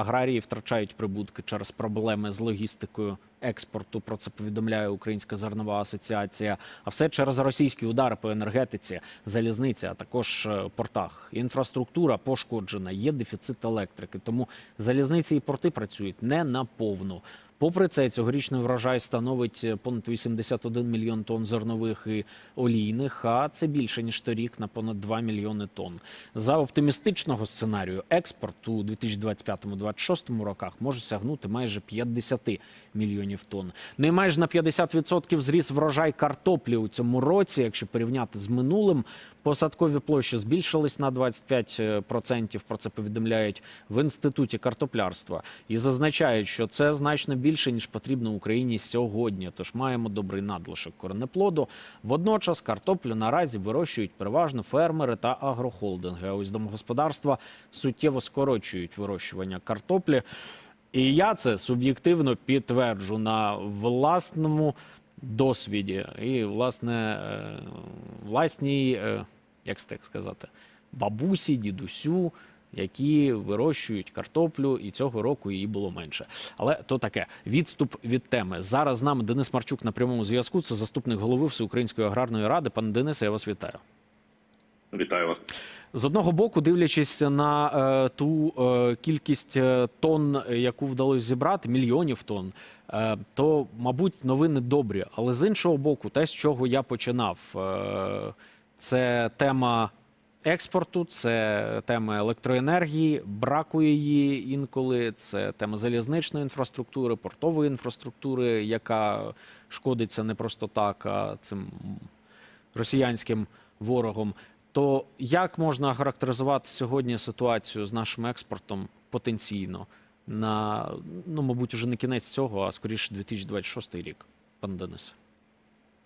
аграрії втрачають прибутки через проблеми з логістикою експорту. Про це повідомляє Українська зернова асоціація. А все через російські удари по енергетиці, залізниці, а також е, портах. Інфраструктура пошкоджена, є дефіцит електрики. Тому залізниці і порти працюють не наповну. Попри це, цьогорічний врожай становить е, понад 81 мільйон тонн зернових і олійних, а це більше ніж торік на понад 2 мільйони тонн. За оптимістичного сценарію, експорт у 2025-2026 роках може сягнути майже 50 мільйонів тонн. Ну і майже на 50% зріс врожай картоплі у цьому році, якщо порівняти з минулим. Посадкові площі збільшились на 25%, Про це повідомляють в інституті картоплярства і зазначають, що це значно більше ніж потрібно Україні сьогодні. Тож маємо добрий надлишок коренеплоду. Водночас картоплю наразі вирощують переважно фермери та агрохолдинги. А ось домогосподарства суттєво скорочують вирощування картоплі. І я це суб'єктивно підтверджу на власному досвіді і власне е, власній, е, як так сказати, бабусі, дідусю, які вирощують картоплю, і цього року її було менше. Але то таке відступ від теми. Зараз з нами Денис Марчук на прямому зв'язку. Це заступник голови Всеукраїнської аграрної ради. Пане Денисе, я вас вітаю. Вітаю вас. З одного боку, дивлячись на е, ту е, кількість е, тонн, яку вдалося зібрати, мільйонів тонн, е, то, мабуть, новини добрі. Але з іншого боку, те, з чого я починав, е, це тема експорту, це тема електроенергії, бракує її інколи. Це тема залізничної інфраструктури, портової інфраструктури, яка шкодиться не просто так, а цим росіянським ворогом. То як можна характеризувати сьогодні ситуацію з нашим експортом потенційно на ну, мабуть, уже не кінець цього, а скоріше 2026 рік, пан Денис?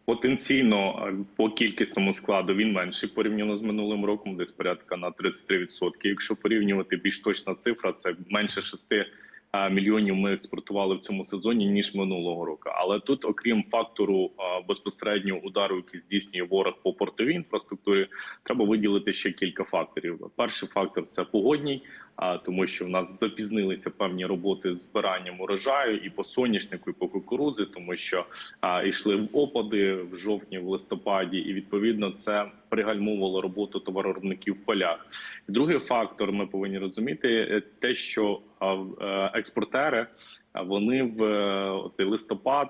Потенційно по кількісному складу він менший порівняно з минулим роком, десь порядка на 33%. Якщо порівнювати більш точна цифра, це менше 6 е, мільйонів ми експортували в цьому сезоні ніж минулого року. Але тут, окрім фактору е, безпосереднього удару, який здійснює ворог по портовій інфраструктурі, треба виділити ще кілька факторів. Перший фактор це погодній. А тому, що в нас запізнилися певні роботи з збиранням урожаю і по соняшнику, і по кукурудзі, тому що а, йшли в опади в жовтні, в листопаді, і відповідно це пригальмовувало роботу товароробників в полях. Другий фактор, ми повинні розуміти, е, те, що е, експортери вони в е, цей листопад.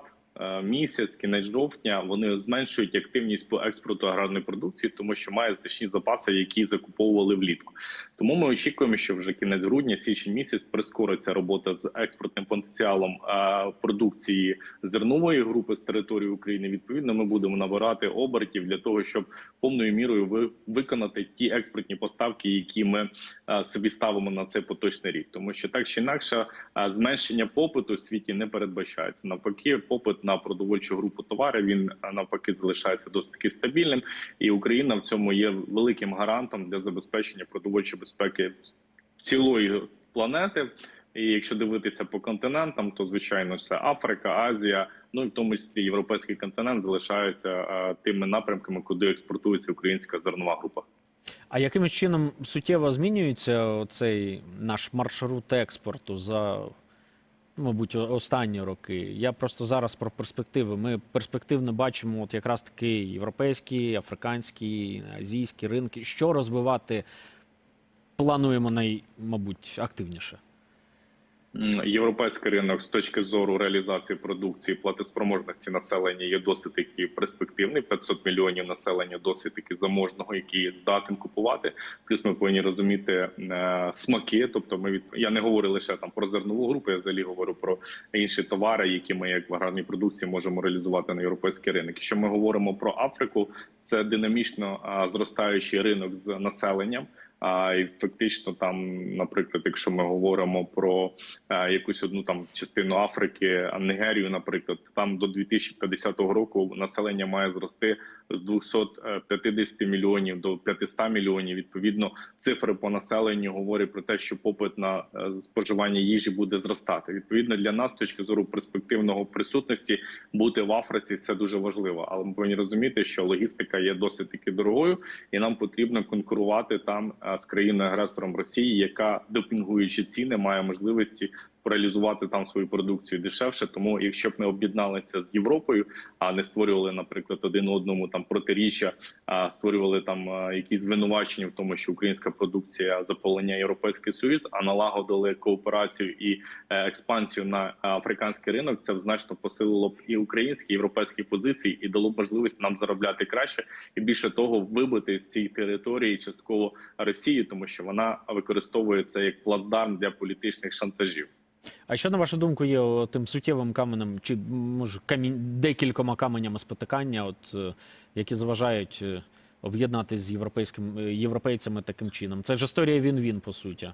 Місяць, кінець жовтня, вони зменшують активність по експорту аграрної продукції, тому що має значні запаси, які закуповували влітку. Тому ми очікуємо, що вже кінець грудня, січень місяць прискориться робота з експортним потенціалом е, продукції зернової групи з території України. Відповідно, ми будемо набирати обертів для того, щоб повною мірою ви виконати ті експортні поставки, які ми е, собі ставимо на цей поточний рік. Тому що так чи інакше е, зменшення попиту у світі не передбачається. Навпаки, попит на продовольчу групу товарів він навпаки залишається досить таки стабільним, і Україна в цьому є великим гарантом для забезпечення продовольчої безпеки цілої планети. І якщо дивитися по континентам, то звичайно це Африка, Азія, ну і в тому числі європейський континент залишаються е, тими напрямками, куди експортується українська зернова група. А яким чином суттєво змінюється цей наш маршрут експорту за, мабуть, останні роки? Я просто зараз про перспективи. Ми перспективно бачимо от якраз таки європейські, африканські, азійські ринки. Що розвивати плануємо най, мабуть, активніше? Європейський ринок з точки зору реалізації продукції платоспроможності населення є досить таки перспективний. 500 мільйонів населення досить таки заможного, які здатен купувати. Плюс ми повинні розуміти е, смаки. Тобто, ми від я не говорю лише там про зернову групу, я взагалі говорю про інші товари, які ми як в аграрній продукції можемо реалізувати на європейський ринок. Якщо ми говоримо про Африку, це динамічно зростаючий ринок з населенням. А і фактично, там, наприклад, якщо ми говоримо про е, якусь одну там частину Африки, а Нігерію, наприклад, там до 2050 року населення має зрости з 250 мільйонів до 500 мільйонів. Відповідно, цифри по населенню говорять про те, що попит на е, споживання їжі буде зростати. Відповідно, для нас, з точки зору перспективного присутності, бути в Африці це дуже важливо. Але ми повинні розуміти, що логістика є досить таки дорогою, і нам потрібно конкурувати там е, з країною агресором Росії, яка допінгуючи ціни, має можливості реалізувати там свою продукцію дешевше. Тому, якщо б ми об'єдналися з Європою, а не створювали, наприклад, один одному там протиріччя, а створювали там якісь звинувачення в тому, що українська продукція заполоняє європейський союз, а налагодили кооперацію і е, експансію на африканський ринок, це значно посилило б і українські і європейські позиції, і дало б можливість нам заробляти краще і більше того, вибити з цієї території частково Росію, тому що вона використовує це як плацдарм для політичних шантажів. А що на вашу думку є тим суттєвим каменем, чи може камінь декількома каменями спотикання, от е, які заважають е, об'єднатися з європейським е, європейцями таким чином? Це ж історія він-він, по суті.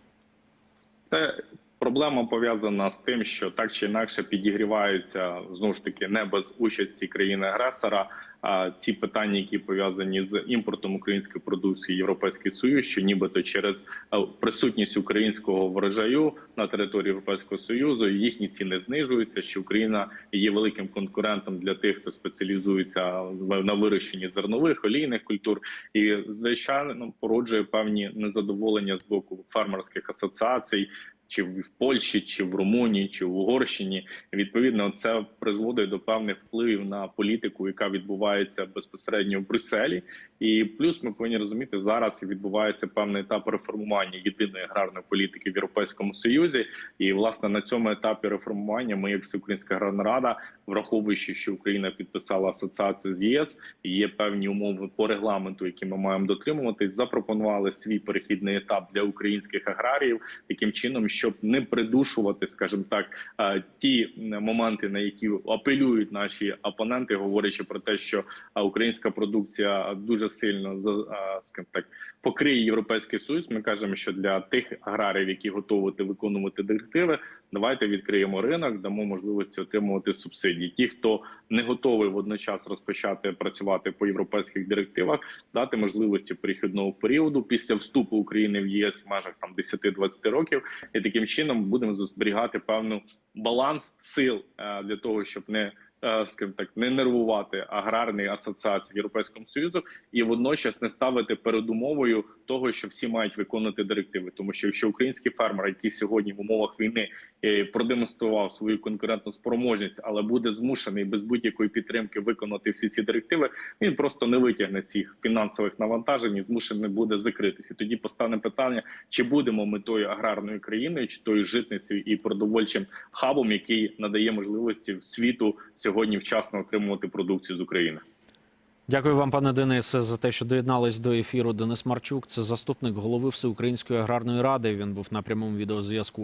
Це проблема пов'язана з тим, що так чи інакше підігріваються знову ж таки не без участі країни-агресора. А ці питання, які пов'язані з імпортом української продукції, Європейський Союз, що нібито через е, присутність українського врожаю на території Європейського Союзу їхні ціни знижуються. Що Україна є великим конкурентом для тих, хто спеціалізується на вирощенні зернових олійних культур, і звичайно породжує певні незадоволення з боку фермерських асоціацій. Чи в Польщі, чи в Румунії, чи в Угорщині відповідно це призводить до певних впливів на політику, яка відбувається безпосередньо в Брюсселі. І плюс ми повинні розуміти, зараз відбувається певний етап реформування єдиної аграрної політики в Європейському Союзі. І власне на цьому етапі реформування ми, як Всеукраїнська аграрна рада, враховуючи, що Україна підписала асоціацію з ЄС, і є певні умови по регламенту, які ми маємо дотримуватись, запропонували свій перехідний етап для українських аграріїв, таким чином, щоб не придушувати, скажімо так, ті моменти, на які апелюють наші опоненти, говорячи про те, що українська продукція дуже сильно скажімо так покриє європейський союз. Ми кажемо, що для тих аграріїв, які готові виконувати директиви, давайте відкриємо ринок, дамо можливості отримувати субсидії. Ті, хто не готовий водночас розпочати працювати по європейських директивах, дати можливості перехідного періоду після вступу України в ЄС в межах там 10-20 років, і таким чином будемо зберігати певну баланс сил е, для того, щоб не скажімо так, не нервувати аграрні асоціації Європейському Союзу і водночас не ставити передумовою того, що всі мають виконувати директиви. Тому що якщо український фермер, який сьогодні в умовах війни е, продемонстрував свою конкурентну спроможність, але буде змушений без будь-якої підтримки виконати всі ці директиви, він просто не витягне цих фінансових навантажень і змушений буде закритися. Тоді постане питання, чи будемо ми тою аграрною країною, чи тою житницею і продовольчим хабом, який надає можливості світу сьогодні вчасно отримувати продукцію з України. Дякую вам, пане Денисе, за те, що доєднались до ефіру. Денис Марчук, це заступник голови Всеукраїнської аграрної ради. Він був на прямому відеозв'язку.